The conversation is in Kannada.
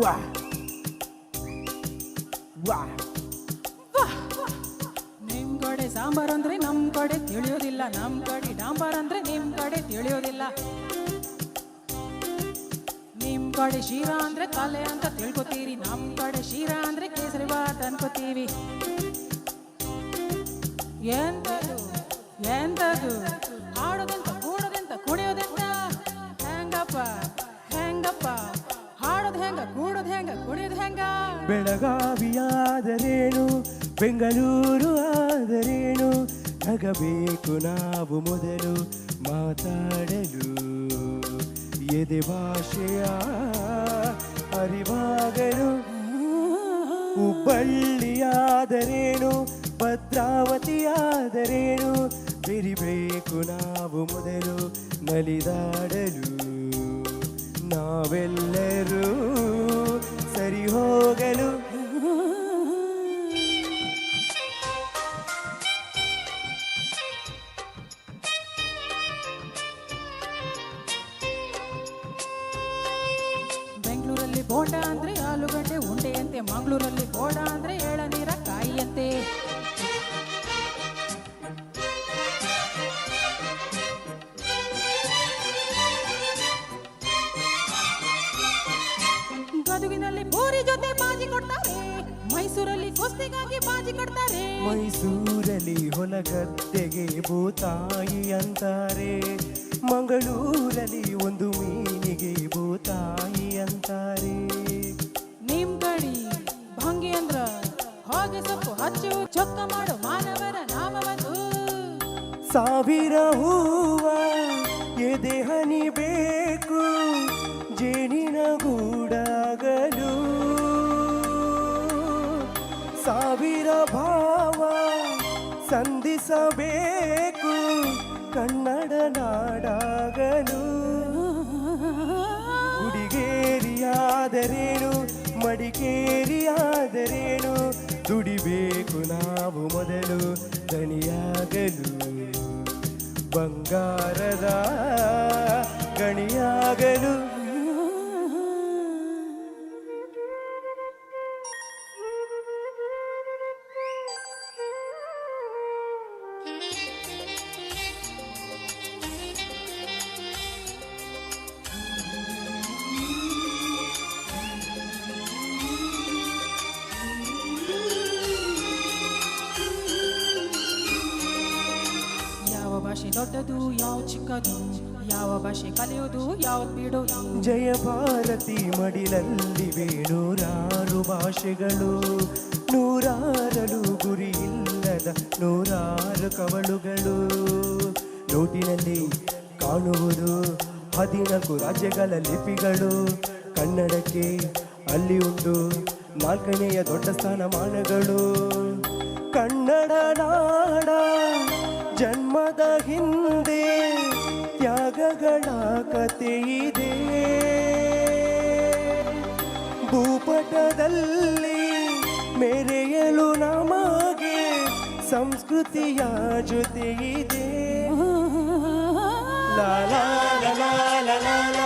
ವಾ ವಾ ನಿಮ್ ಕಡೆ ಸಾಂಬಾರ್ ಅಂದ್ರೆ ನಮ್ ಕಡೆ ತಿಳಿಯೋದಿಲ್ಲ. ನಮ್ ಕಡೆ ಡಾಂಬಾರ್ ಅಂದ್ರೆ ನಿಮ್ ಕಡೆ ತಿಳಿಯೋದಿಲ್ಲ. ನಿಮ್ ಕಡೆ ಶೀರಾ ಅಂದ್ರೆ ಕಲೆ ಅಂತ ತಿಳ್ಕೊತೀರಿ. ನಮ್ ಕಡೆ ಶೀರಾ ಅಂದ್ರೆ ಕೇಸರಿ ಬಾತ್ ಅನ್ಕೋತೀವಿ. ಎಂತದು ಎಂತದು ಹಾಡೋದೆಂತ, ಕೂಡೋದೆಂತ, ಕುಣಿಯೋದೆಂತ? ಹೆಂಗಪ್ಪ ಹೆಂಗಪ್ಪ? ಹಾಡೋದ್ ಹೆಂಗ, ಕೂಡೋದ್ ಹೆಂಗ, ಕುಣಿಯೋದ್ ಹೆಂಗ? ಬೆಳಗಾವಿಯಾದರೇನು? ಬೆಂಗಳೂರು ಆದರೇನು? ನಗಬೇಕು ನಾವು ಮೊದಲು ಮಾತಾಡಲು. ಎದೆ ಭಾಷೆಯ ಅರಿವಾಗಲು. ಹುಬ್ಬಳ್ಳಿಯಾದರೇನು? ಭದ್ರಾವತಿಯಾದರೇನು? ಬೆರಿಬೇಕು ನಾವು ಮೊದಲು ನಲಿದಾಡಲು ನಾವೆಲ್ಲರೂ ಸರಿ ಹೋಗಲು ಬೆಂಗಳೂರಲ್ಲಿ ಬೋಂಡ ಅಂದ್ರೆ ಆಲೂಗಡ್ಡೆ ಉಂಡೆಯಂತೆ ಮಂಗಳೂರಲ್ಲಿ ಬೋಂಡ ಅಂದ್ರೆ ಎಳನೀರ ಕೊಡ್ತಾರೆ. ಮೈಸೂರಲ್ಲಿ ಕುಸ್ತಿಗಾಗಿ ಬಾಜಿ ಕೊಡ್ತಾರೆ ಮೈಸೂರಲ್ಲಿ ಹೊಲಗದ್ದೆಗೆ ಭೂತಾಯಿ ಅಂತಾರೆ. ಮಂಗಳೂರಲ್ಲಿ ಒಂದು ಮೀನಿಗೆ ಭೂತಾಯಿ ಅಂತಾರೆ. ನಿಮ್ ಕಡಿ ಭಂಗಿ ಅಂದ್ರ ಹಾಗೆ ಸೊಪ್ಪು ಹಚ್ಚು ಚೊಕ್ಕ ಮಾಡು ಮಾನವರ ನಾಮವನ್ನು ಸಾವಿರ ಹೂವ ಎದೆ ಹನಿ ಬೇಕು ಗೂಡಾಗಲು ಸಾವಿರ ಭಾವ ಸಂಧಿಸಬೇಕು. ಕನ್ನಡ ನಾಡಾಗಲು ಗುಡಿಗೇರಿಯಾದರೇನು ಮಡಿಕೇರಿಯಾದರೇನು? ದುಡಿಬೇಕು ನಾವು ಮೊದಲು ಗಣಿಯಾಗಲು. ಬಂಗಾರದ ಗಣಿಯಾಗಲು. ದೊಡ್ಡದು ಯಾವ ಚಿಕ್ಕದು, ಯಾವ ಭಾಷೆ ಕಲಿಯೋದು, ಯಾವ ಬಿಡೋದು? ಜಯ ಭಾರತಿ ಮಡಿಲಲ್ಲಿ ನೂರಾರು ಭಾಷೆಗಳು. ನೂರಾರಲು ಗುರಿ ಇಲ್ಲದ ನೂರಾರು ಕವಳುಗಳು ನೋಟಿನಲ್ಲಿ ಕಾಣುವುದು ಹದಿನಾಲ್ಕು ರಾಜ್ಯಗಳ ಲಿಪಿಗಳು. ಕನ್ನಡಕ್ಕೆ ಅಲ್ಲಿ ಉಂಟು ನಾಲ್ಕನೆಯ ದೊಡ್ಡ ಸ್ಥಾನಮಾನಗಳು. ಕನ್ನಡ ನಾಡ ಜನ್ಮದ ಹಿಂದೆ ತ್ಯಾಗಗಳ ಕಥೆಯಿದೆ ಭೂಪಟದಲ್ಲಿ ಮೆರೆಯಲು ನಮಗೆ ಸಂಸ್ಕೃತಿಯ ಜೊತೆ ಇದೆ ಲಾ ಲಾ ಲಾ ಲಾ ಲಾ ಲಾ ಲಾ.